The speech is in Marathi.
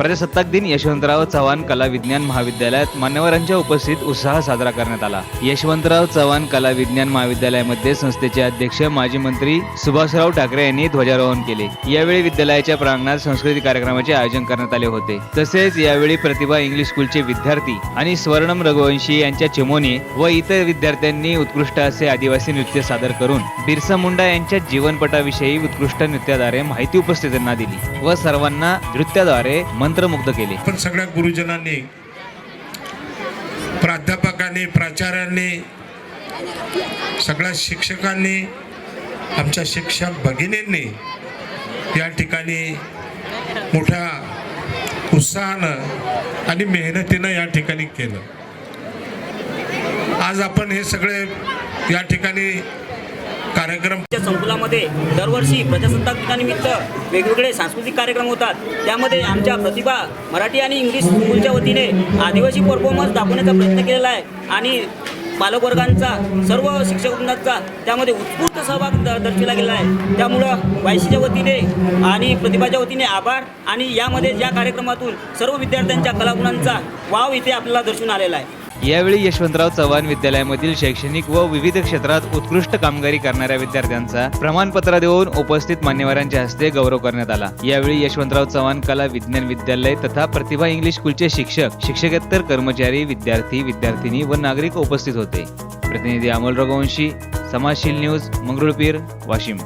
प्रजासत्ताक दिन यशवंतराव चव्हाण कला विज्ञान महाविद्यालयात मान्यवरांच्या उपस्थित उत्साह साजरा करण्यात आला. यशवंतराव चव्हाण कला विज्ञान महाविद्यालयामध्ये संस्थेचे अध्यक्ष माजी मंत्री सुभाषराव ठाकरे यांनी ध्वजारोहण केले. यावेळी विद्यालयाच्या प्रांगणात सांस्कृतिक कार्यक्रमाचे आयोजन करण्यात आले होते. तसेच यावेळी प्रतिभा इंग्लिश स्कूलचे विद्यार्थी आणि स्वर्णम रघुवंशी यांच्या चिमोनी व इतर विद्यार्थ्यांनी उत्कृष्ट असे आदिवासी नृत्य सादर करून बिरसा मुंडा यांच्या जीवनपटाविषयी उत्कृष्ट नृत्याद्वारे माहिती उपस्थितांना दिली व सर्वांना नृत्याद्वारे मंत्रमुग्ध केले. पण सगळ्या गुरुजनांनी प्राध्यापकांनी प्राचार्यांनी सगळ्या शिक्षकांनी आमच्या शिक्षक भगिनींनी या ठिकाणी मोठ्या उत्साहानं आणि मेहनतीनं या ठिकाणी केलं. आज आपण हे सगळे या ठिकाणी कार्यक्रम. संकुलामध्ये दरवर्षी प्रजासत्ताक दिनानिमित्त वेगवेगळे सांस्कृतिक कार्यक्रम होतात. त्यामध्ये आमच्या प्रतिभा मराठी आणि इंग्लिश स्कूलच्या वतीने आदिवासी परफॉर्मन्स दाखवण्याचा प्रयत्न केलेला आहे आणि पालकवर्गांचा सर्व शिक्षकवृंदांचा त्यामध्ये उत्स्फूर्त सहभाग द- दर्शविला गेला आहे. त्यामुळं वायसीच्या वतीने आणि प्रतिभाच्या वतीने आभार आणि यामध्ये या कार्यक्रमातून सर्व विद्यार्थ्यांच्या कलागुणांचा वाव इथे आपल्याला दर्शून आलेला आहे. यावेळी यशवंतराव चव्हाण विद्यालयामधील शैक्षणिक व विविध क्षेत्रात उत्कृष्ट कामगिरी करणाऱ्या विद्यार्थ्यांचा प्रमाणपत्र देऊन उपस्थित मान्यवरांच्या हस्ते गौरव करण्यात आला. यावेळी यशवंतराव चव्हाण कला विज्ञान विद्यालय तथा प्रतिभा इंग्लिश स्कूलचे शिक्षक शिक्षकेतर कर्मचारी विद्यार्थी विद्यार्थिनी व नागरिक उपस्थित होते. प्रतिनिधी अमोल रघुवंशी समाजशील न्यूज मंगरुळपीर वाशिम.